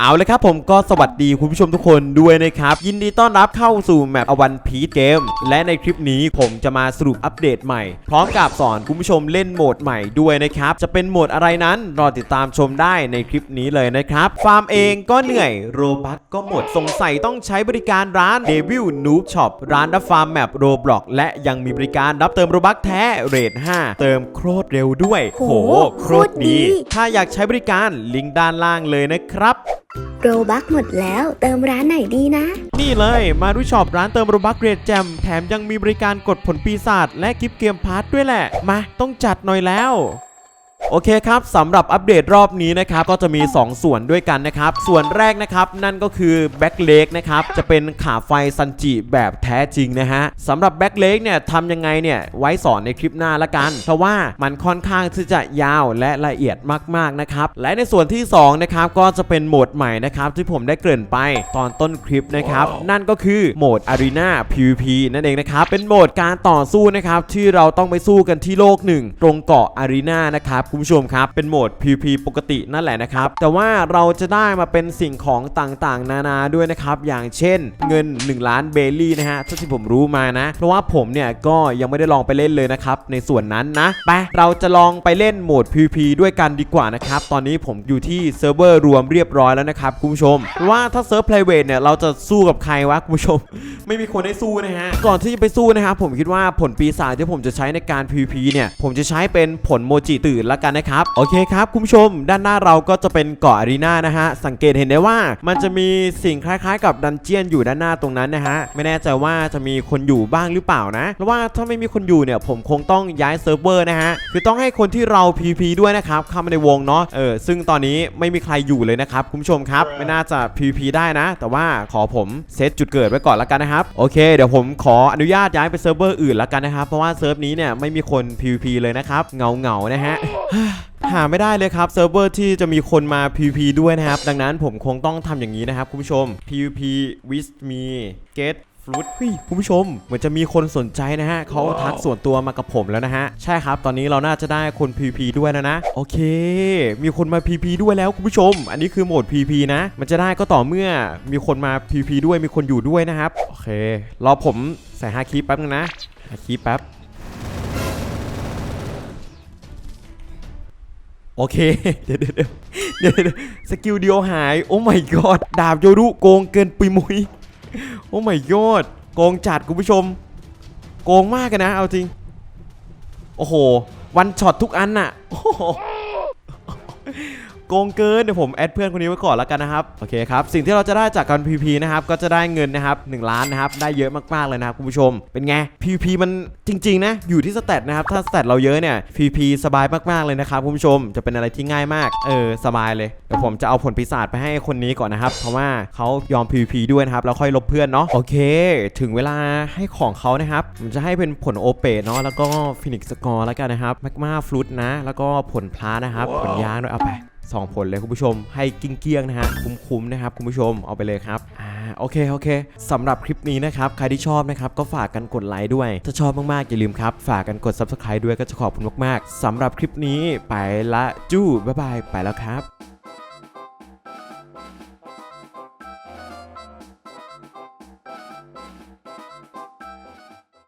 เอาเลยครับผมก็สวัสดีคุณผู้ชมทุกคนด้วยนะครับ ยินดีต้อนรับเข้าสู่แมปอวันพีทเกมและในคลิปนี้ผมจะมาสรุปอัปเดตใหม่ พร้อมกับสอนคุณผู้ชมเล่นโหมดใหม่ด้วยนะครับ จะเป็นโหมดอะไรนั้นรอติดตามชมได้ในคลิปนี้เลยนะครับ ฟาร์มเองก็เหนื่อยโรบัคก็หมดสงสัยต้องใช้บริการร้าน Devil Noob Shop ร้านรับฟาร์มแมปโรบล็อกและยังมีบริการรับเติมโรบัคแท้เรท5เติมโคตรเร็วด้วยโหโครดีโคตรดี ถ้าอยากใช้บริการลิงก์ด้านล่างเลยนะครับ โรบักหมดแล้ว เติมร้านไหนดีนะ นี่เลยมาดูช็อปร้านเติมโรบัคเกรดแจมแถมยังมีบริการกดผลปีศาจและกิฟเกมพาร์ทด้วยแหละ มาต้องจัดหน่อยแล้ว โอเคครับสำหรับอัปเดตรอบนี้นะครับก็จะมี 2 ส่วนด้วยกันนะครับ ส่วนแรกนะครับนั่นก็คือแบ็กเลกนะครับจะเป็นขาไฟซันจิแบบแท้จริงนะฮะสำหรับแบ็กเลกเนี่ยทำยังไงเนี่ยไว้สอนในคลิปหน้าละกัน เพราะว่ามันค่อนข้างที่จะยาวและละเอียดมากๆนะครับและในส่วนที่2นะครับก็จะเป็นโหมดใหม่นะครับที่ผมได้เกริ่นไปตอนต้นคลิปนะครับนั่นก็คือโหมด Arena PVP นั่นเองนะครับเป็นโหมดการต่อสู้นะครับที่เราต้องไปสู้กันที่โลกหนึ่งตรงเกาะ Arena นะครับคุณผู้ชมครับ เป็นโหมด PVP ปกตินั่นแหละนะครับ แต่ว่าเราจะได้มาเป็นสิ่งของต่างๆ นานาด้วยนะครับ อย่างเช่นเงิน 1 ล้านเบลลี่นะฮะที่ผมรู้มานะ เพราะว่าผมเนี่ยก็ยังไม่ได้ลองไปเล่นเลยนะครับ ในส่วนนั้นนะ ไป เราจะลองไปเล่นโหมด PVP ด้วยกันดีกว่านะครับ ตอนนี้ผมอยู่ที่เซิร์ฟเวอร์รวมเรียบร้อยแล้วนะครับคุณผู้ชม ว่าถ้าเซิร์ฟ private เนี่ยเราจะสู้กับใครวะคุณผู้ชม ไม่มีคนให้สู้นะฮะ ก่อนที่จะไปสู้นะครับผมคิดว่าผลปีศาจที่ผมจะใช้ในการ PVP เนี่ย ผมจะใช้เป็นผลโมจิตื่นละกันนะครับ โอเคครับคุณผู้ชม ด้านหน้าเราก็จะเป็นเกาะอารีนานะฮะ สังเกตเห็นได้ว่ามันจะมีสิ่งคล้ายๆ กับดันเจียนอยู่ด้านหน้าตรงนั้นนะฮะ ไม่แน่ใจว่าจะมีคนอยู่บ้างหรือเปล่านะเพราะว่าถ้าไม่มีคนอยู่เนี่ยผมคงต้องย้ายเซิร์ฟเวอร์นะฮะ คือต้องให้คนที่เรา PVP ด้วยนะครับเข้ามาในวงเนาะ เออ ซึ่งตอนนี้ไม่มีใครอยู่เลยนะครับคุณผู้ชมครับ ไม่น่าจะ PVP ได้นะ แต่ว่าขอผมเซตจุดเกิดไว้ก่อนละกันนะครับ โอเค เดี๋ยวผมขออนุญาตย้ายไปเซิร์ฟเวอร์อื่นละกันนะครับ เพราะว่าเซิร์ฟนี้เนี่ยไม่มีคน PVP เลยนะครับ เงาเงาๆนะฮะหาไม่ได้เลยครับเซิร์ฟเวอร์ที่จะมีคนมา PVP ด้วยนะครับ ดังนั้นผมคงต้องทำอย่างนี้นะครับ คุณผู้ชม PVP with me get ฟลุตเฮ้ยคุณผู้ชม เหมือนจะมีคนสนใจนะฮะเขาทักส่วนตัวมากับผมแล้วนะฮะ ใช่ครับ ตอนนี้เราน่าจะได้คน PVP ด้วยนะนะ โอเค มีคนมา PVP ด้วยแล้วคุณผู้ชม อันนี้คือโหมด PVP นะ มันจะได้ก็ต่อเมื่อมีคนมา PVP ด้วยมีคนอยู่ด้วยนะครับ โอเค รอผมใส่ฮาคีแป๊บนึงนะฮาคีแป๊บ โอเคเดี๋ยวเดี๋ยวเดี๋ยวเดี๋ยวเดี๋ยวสกิลเดียวหาย โอ้ my god ดาบโยรุโกงเกินปุยมุย โอ้ my god โกงจัดคุณผู้ชม โกงมากกันนะ เอาจริง โอ้โห วันช็อตทุกอันน่ะ โโกงเกินเดี๋ยวผมแอดเพื่อนคนนี้ไว้ก่อนแล้วกันนะครับโอเคครับสิ่งที่เราจะได้จากการ PVP นะครับก็จะได้เงินนะครับ1ล้านนะครับได้เยอะมากๆเลยนะครับคุณผู้ชม เป็นไง PVP มันจริงๆนะอยู่ที่สเตตนะครับถ้าสเตตเราเยอะเนี่ย PVP สบายมากๆเลยนะครับคุณผู้ชมจะเป็นอะไรที่ง่ายมากเออสบายเลยเดี๋ยวผมจะเอาผลปีศาจไปให้คนนี้ก่อนนะครับ เพราะว่าเขายอม PVP ด้วยนะครับแล้วค่อยลบเพื่อนเนาะโอเค ถึงเวลาให้ของเขานะครับผมจะให้เป็นผลโอเปเนาะแล้วก็ฟินิกสกอร์แล้วกันนะครับแมกมาฟลุตนะ แล้วก็ผลพลานะครับผลยางด้วยเอาไป สองผลเลยคุณผู้ชม ให้กิ้งเกี้ยงนะฮะ คุ้มๆนะครับคุณผู้ชมเอาไปเลยครับอ่าโอเคโอเคสำหรับคลิปนี้นะครับ ใครที่ชอบนะครับ ก็ฝากกันกดไลค์ด้วย ถ้าชอบมากๆ อย่าลืมครับ ฝากกันกด subscribe ด้วยก็จะขอบคุณมากๆสำหรับคลิปนี้ไปละจู้บ๊ายบายไปแล้วครับ